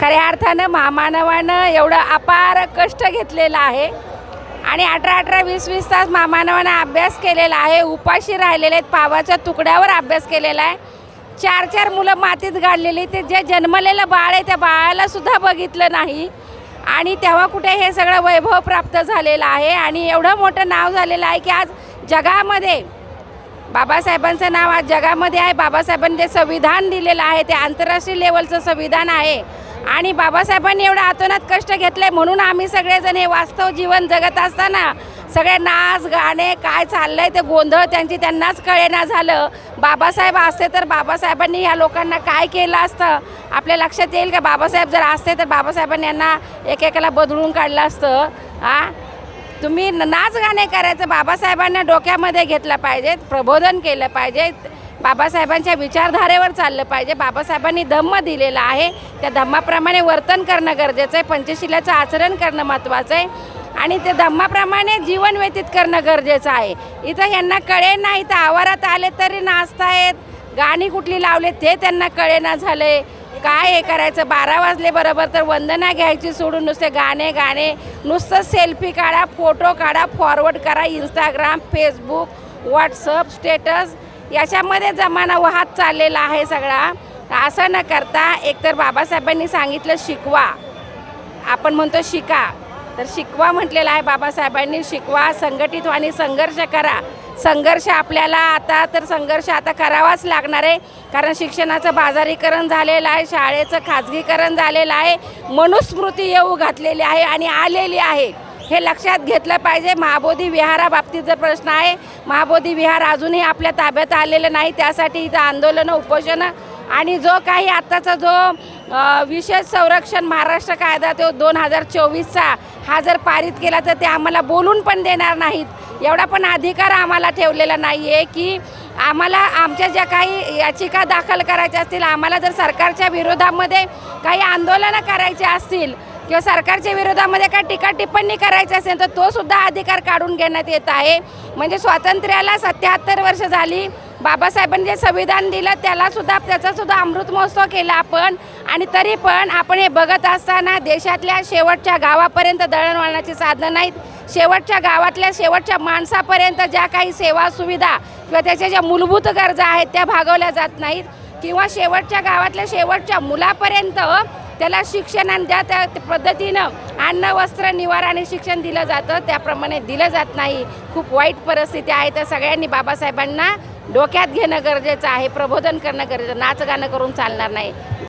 खऱ्या अर्थानं महामानवानं एवढं अपार कष्ट घेतलेलं आहे. आणि अठरा अठरा वीस वीस तास महामानवानं अभ्यास केलेला आहे. उपाशी राहिलेले आहेत पावाच्या तुकड्यावर अभ्यास केलेला आहे. चार चार मुलं मातीत गाडलेली ते जे जन्मलेलं बाळ आहे त्या बाळालासुद्धा बघितलं नाही. आणि तेव्हा कुठे हे सगळं वैभव प्राप्त झालेलं आहे. आणि एवढं मोठं नाव झालेलं आहे की आज जगामध्ये बाबासाहेबांचं नाव आज जगामध्ये आहे. बाबासाहेबांनी जे संविधान दिलेलं आहे ते आंतरराष्ट्रीय लेवलचं संविधान आहे. आणि बाबासाहेबांनी एवढं आतोनात कष्ट घेतले म्हणून आम्ही सगळेजण हे वास्तव जीवन जगत असताना सगळे नाच गाणे काय चाललंय ते गोंधळ त्यांची त्यांनाच कळेना झालं. बाबासाहेब असते तर बाबासाहेबांनी ह्या लोकांना काय केलं असतं? आपल्या लक्षात येईल का? बाबासाहेब जर असते तर बाबासाहेबांनी यांना एकेकाला बदलून काढलं असतं. आ? तुम्ही नाच गाणे करायचं बाबासाहेबांना डोक्यामध्ये घेतलं पाहिजेत प्रबोधन केलं पाहिजे बाबासाहेबांच्या विचारधारेवर चाललं पाहिजे. बाबासाहेबांनी धम्म दिलेला आहे. त्या धम्माप्रमाणे वर्तन करणं गरजेचं आहे. पंचशिलाचं आचरण करणं महत्त्वाचं आहे. आणि ते धम्माप्रमाणे जीवन व्यतीत करणं गरजेचं आहे. इथं यांना कळे नाही. तर आवारात आले तरी नाचतायत. गाणी कुठली लावले ते त्यांना कळेना झाले. काय हे करायचं? बारा वाजले बरोबर तर वंदना घ्यायची सोडून नुसते गाणे गाणे. नुसतं सेल्फी काढा फोटो काढा फॉरवर्ड करा. इंस्टाग्राम फेसबुक व्हॉट्सअप स्टेटस याच्यामध्ये जमाना वाहत चाललेला आहे सगळा. असं न करता एकतर बाबासाहेबांनी सांगितलं शिकवा. आपण म्हणतो शिका. तर शिकवा म्हटलेलं आहे बाबासाहेबांनी. शिकवा संघटित आणि संघर्ष करा. संघर्ष आपल्याला आता तर संघर्ष आता करावाच लागणार आहे. कारण शिक्षणाचं बाजारीकरण झालेलं आहे शाळेचं खाजगीकरण झालेलं आहे. मनुस्मृती येऊ घातलेली आहे आणि आलेली आहे. हे लक्षात घेतलं पाहिजे. महाबोधी विहाराबाबतीत जर प्रश्न आहे महाबोधी विहार अजूनही आपल्या ताब्यात आलेलं नाही. त्यासाठी इथं आंदोलनं उपोषणं आणि जो काही आत्ताचा जो विशेष संरक्षण महाराष्ट्र कायदा तो दोन हजार चोवीसचा हा जर पारित केला तर ते आम्हाला बोलून पण देणार नाहीत. एवढा पण अधिकार आम्हाला ठेवलेला नाही आहे की आम्हाला आमच्या ज्या काही याचिका दाखल करायच्या असतील आम्हाला जर सरकारच्या विरोधामध्ये काही आंदोलनं करायची असतील किंवा सरकारच्या विरोधामध्ये काय टीका टिप्पणी करायची असेल तर तो सुद्धा अधिकार काढून घेण्यात येत आहे. म्हणजे स्वातंत्र्याला सत्याहत्तर वर्ष झाली. बाबासाहेबांनी जे संविधान दिलं त्याला सुद्धा त्याचा सुद्धा अमृत महोत्सव केला आपण. आणि तरी पण आपण हे बघत असताना देशातल्या शेवटच्या गावापर्यंत दळणवळणाची साधनं नाहीत. शेवटच्या गावातल्या शेवटच्या माणसापर्यंत ज्या काही सेवा सुविधा किंवा त्याच्या ज्या मूलभूत गरजा आहेत त्या भागवल्या जात नाहीत. किंवा शेवटच्या गावातल्या शेवटच्या मुलापर्यंत त्याला शिक्षण आणि ज्या त्या पद्धतीनं अन्न वस्त्र निवारा आणि शिक्षण दिलं जातं त्याप्रमाणे दिलं जात नाही. खूप वाईट परिस्थिती आहे. तर सगळ्यांनी बाबासाहेबांना डोक्यात घेणं गरजेचं आहे. प्रबोधन करणं गरजेचं नाच गाणं करून चालणार नाही.